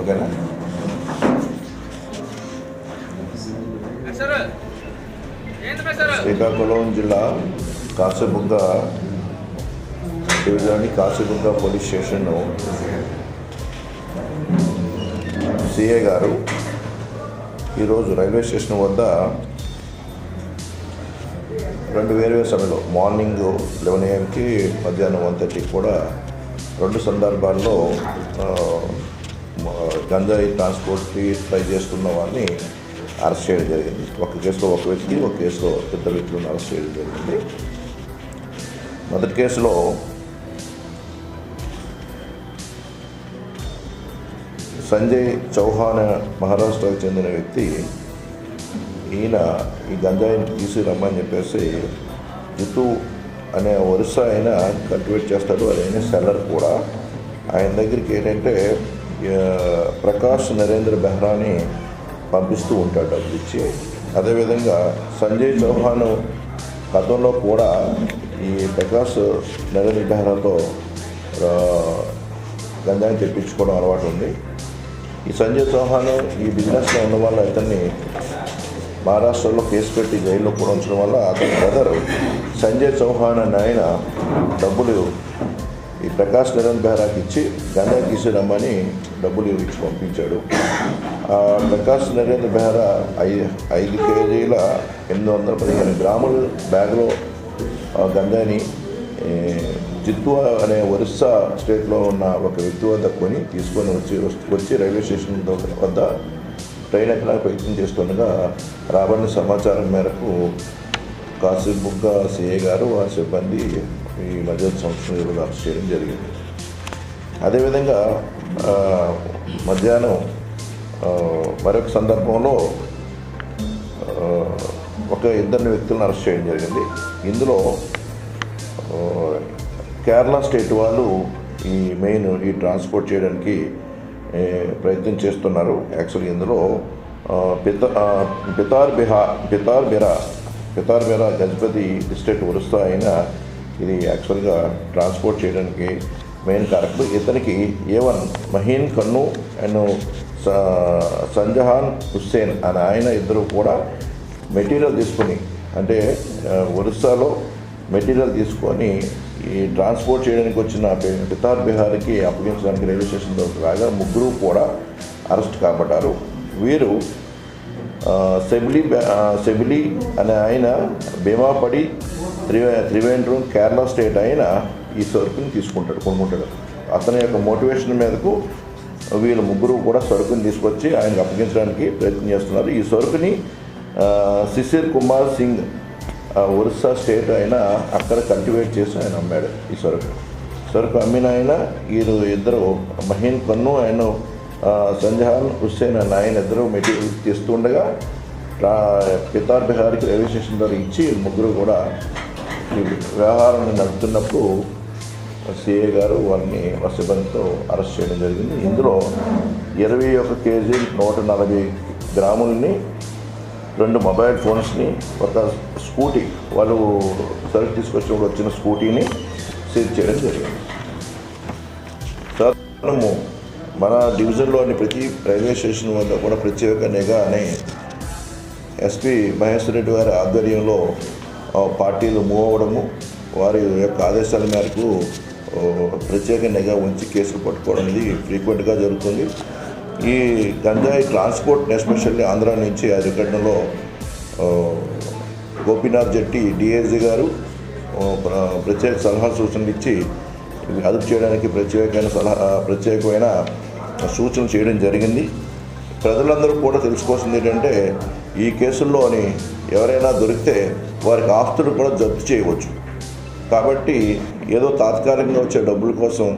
ఓకేనా? శ్రీకాకుళం జిల్లా Kasibugga division Kasibugga police station CA గారు ఈరోజు రైల్వే స్టేషన్ వద్ద రెండు వేరు సమయంలో మార్నింగ్ లెవెన్ ఏఎంకి మధ్యాహ్నం వన్ థర్టీకి కూడా రెండు సందర్భాల్లో గంజాయి ట్రాన్స్పోర్ట్కి ట్రై చేస్తున్న వాడిని అరెస్ట్ చేయడం జరిగింది. ఒక కేసులో ఒక వ్యక్తి ఒక కేసులో ఇద్దరు వ్యక్తులను అరెస్ట్ చేయడం జరిగింది. మొదటి కేసులో సంజయ్ చౌహాన్ మహారాష్ట్రకు చెందిన వ్యక్తి ఈయన ఈ గంజాయిని తీసుకురమ్మని చెప్పేసి జితు అనే వరుస ఆయన కల్టివేట్ చేస్తాడు. అదైన సెల్లర్ కూడా. ఆయన దగ్గరికి ఏంటంటే ప్రకాష్ నరేంద్ర బెహ్రాని పంపిస్తూ ఉంటాడు డబ్బులు ఇచ్చి. అదేవిధంగా సంజయ్ చౌహాన్ గతంలో కూడా ఈ ప్రకాష్ నరేంద్ర బెహ్రాతో ఆ, తెప్పించుకోవడం అలవాటు ఉంది. ఈ సంజయ్ చౌహాన్ ఈ బిజినెస్లో ఉన్న వల్ల ఇతన్ని మహారాష్ట్రలో కేసు పెట్టి జైల్లో కూడా ఉంచడం వల్ల అతని బ్రదర్ సంజయ్ చౌహాన్ అనే ఆయన డబ్బులు ప్రకాష్ నరేంద్ర బెహ్రాకి ఇచ్చి గంగా తీసుకురమ్మని డబ్బులు ఇచ్చి పంపించాడు. ప్రకాష్ నరేంద్ర బెహ్రా ఐదు ఐదు కేజీల ఎనిమిది వందల పదిహేను గ్రాముల బ్యాగ్లో ఆ గంజాని ఏ, చిత్తూ అనే ఒరిస్సా స్టేట్లో ఉన్న ఒక వ్యక్తి వద్ద కొని తీసుకొని వచ్చి వచ్చి రైల్వే స్టేషన్ వద్ద ట్రైన్ ఎక్కడానికి ప్రయత్నం చేస్తుండగా రాబడిన సమాచారం మేరకు కాసిబుగ్గ సిఏ గారు ఆ సిబ్బంది ఈ మధ్య సంవత్సరం ఈరోజు అరెస్ట్ చేయడం జరిగింది. అదేవిధంగా మధ్యాహ్నం మరొక సందర్భంలో ఒక ఇద్దరిని వ్యక్తులను అరెస్ట్ చేయడం జరిగింది. ఇందులో కేరళ స్టేట్ వాళ్ళు ఈ మెయిన్ ఈ ట్రాన్స్పోర్ట్ చేయడానికి ప్రయత్నం చేస్తున్నారు. యాక్చువల్లీ ఇందులో పిత పితార్ బిహా పితార్ బిరా పితార్ బిరా గజపతి డిస్ట్రిక్ట్ ఒరిస్సా అయిన ఇది యాక్చువల్గా ట్రాన్స్పోర్ట్ చేయడానికి మెయిన్ కారకుడు ఇతనికి ఏవన్ మహీన్ కన్ను అండ్ స- సంజహాన్ హుస్సేన్ అనే ఆయన ఇద్దరు కూడా మెటీరియల్ తీసుకొని అంటే ఒరిస్సాలో మెటీరియల్ తీసుకొని ఈ ట్రాన్స్పోర్ట్ చేయడానికి వచ్చిన పి- పితార్ బిహార్కి అప్పగించడానికి రైల్వే స్టేషన్ రాగా ముగ్గురు కూడా అరెస్ట్ కాబడ్డారు. వీరు ఆ, సెబిలి సెబిలి అనే ఆయన భీమాపడి త్రివే త్రివేంద్రం కేరళ స్టేట్ అయిన ఈ సరుకుని తీసుకుంటాడు కొనుక్కుంటాడు. అతని యొక్క మోటివేషన్ మీదకు వీళ్ళు ముగ్గురు కూడా సరుకుని తీసుకొచ్చి ఆయనకు అప్పగించడానికి ప్రయత్నం చేస్తున్నారు. ఈ సరుకుని శిశిర్ కుమార్ సింగ్ ఒరిస్సా స్టేట్ ఆయన అక్కడ కల్టివేట్ చేసి ఆయన అమ్మాడు ఈ సరుకు. సరుకు అమ్మిన ఆయన వీరు ఇద్దరు మహీన్ కన్ను ఆయన సంజహాన్ హుస్సేన్ అన్న ఆయన ఇద్దరు మెటీరియల్ తీస్తుండగా పితార్ బిహార్కి రైల్వే స్టేషన్ ద్వారా ఇచ్చి ముగ్గురు కూడా వ్యవహారం వ్యవహారాన్ని నడుపుతున్నప్పుడు సిఏ గారు వారిని సిబ్బందితో అరెస్ట్ చేయడం జరిగింది. ఇందులో ఇరవై ఒక కేజీ నూట నలభై గ్రాములని రెండు మొబైల్ ఫోన్స్ని ఒక స్కూటీ వాళ్ళు సరుకు తీసుకొచ్చినప్పుడు వచ్చిన స్కూటీని సీజ్ చేయడం జరిగింది. సార్ మనము మన డివిజన్లోని ప్రతి రైల్వే స్టేషన్ వద్ద కూడా ప్రత్యేక నిఘా అనే ఎస్పీ మహేశ్వర రెడ్డి గారి ఆధ్వర్యంలో పార్టీలు మూవ్ అవ్వడము వారి యొక్క ఆదేశాల మేరకు ప్రత్యేక నిఘా ఉంచి కేసులు పట్టుకోవడం అనేది ఫ్రీక్వెంట్గా జరుగుతుంది. ఈ గంజాయి ట్రాన్స్పోర్ట్ ఎస్పెషల్లీ ఆంధ్ర నుంచి అరికట్టడంలో గోపీనాథ్ జట్టి డిఎస్జీ గారు ప్రత్యేక సలహా సూచనలు ఇచ్చి అదుపు చేయడానికి ప్రత్యేకమైన సలహా ప్రత్యేకమైన సూచనలు చేయడం జరిగింది. ప్రజలందరూ కూడా తెలుసుకోవాల్సింది ఏంటంటే ఈ కేసుల్లోని ఎవరైనా దొరికితే వారికి ఆస్తులు కూడా జప్తు చేయవచ్చు. కాబట్టి ఏదో తాత్కాలికంగా వచ్చే డబ్బుల కోసం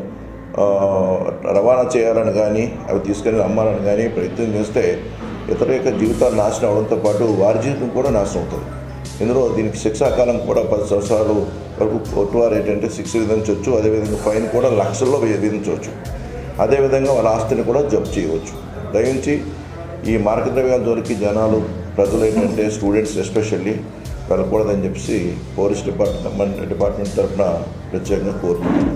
రవాణా చేయాలని కానీ అవి తీసుకెళ్ళి అమ్మాలని కానీ ప్రయత్నం చేస్తే ఇతర యొక్క జీవితాలు నాశనం అవడంతో పాటు వారి జీవితం కూడా నాశనం అవుతుంది. ఇందులో దీనికి శిక్షాకాలం కూడా పది సంవత్సరాలు వరకు కోర్టు వారు ఏంటంటే శిక్ష విధించవచ్చు అదేవిధంగా ఫైన్ కూడా లక్షల్లో విధించవచ్చు. అదేవిధంగా వాళ్ళ ఆస్తిని కూడా జప్తు చేయవచ్చు. దయించి ఈ మార్క దొరికి జనాలు ప్రజలు ఏంటంటే స్టూడెంట్స్ ఎస్పెషల్లీ వెళ్ళకూడదని చెప్పేసి పోలీస్ డిపార్ట్మెంట్ డిపార్ట్మెంట్ తరఫున ప్రత్యేకంగా కోరుతున్నాను